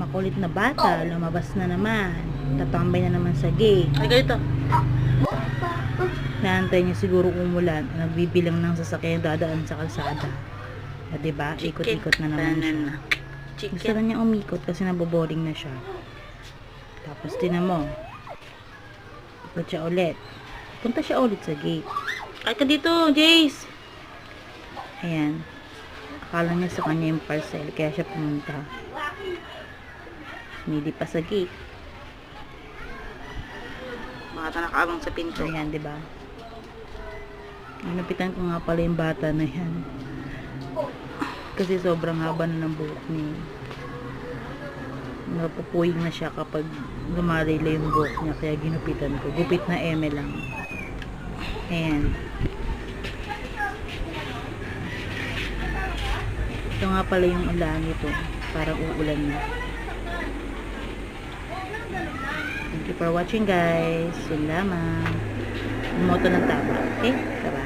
makulit na bata, lumabas na naman. Tatambay na naman sa gate. Ay, ganito. Naantay niya siguro umulan. Nagbibilang ng sasakyan dadaan sa kalsada. O, diba? Ikot-ikot na naman siya. Banana. Gusto Chicken. na niya umikot kasi naboboring na siya. Tapos tinan mo. Ikot siya ulit. Punta siya ulit sa gate. Ay, ka dito, Jace. Ayan. Akala niya sa kanya yung parcel, kaya siya pumunta. Hindi pa sa gate. Ta nakaabang sa pinto. Ayan, di ba? Napitan ko nga pala yung bata na yan. Kasi sobrang haba na ng buhok niya. Napupuwing na siya kapag lumarila yung buhok niya, kaya ginupitan ko. Gupit na eme lang. Ayan. Ito nga pala yung ulan ito. Parang uulan na. Thank you for watching guys. Salamat. Moto ng tama. Okay? Bye-bye.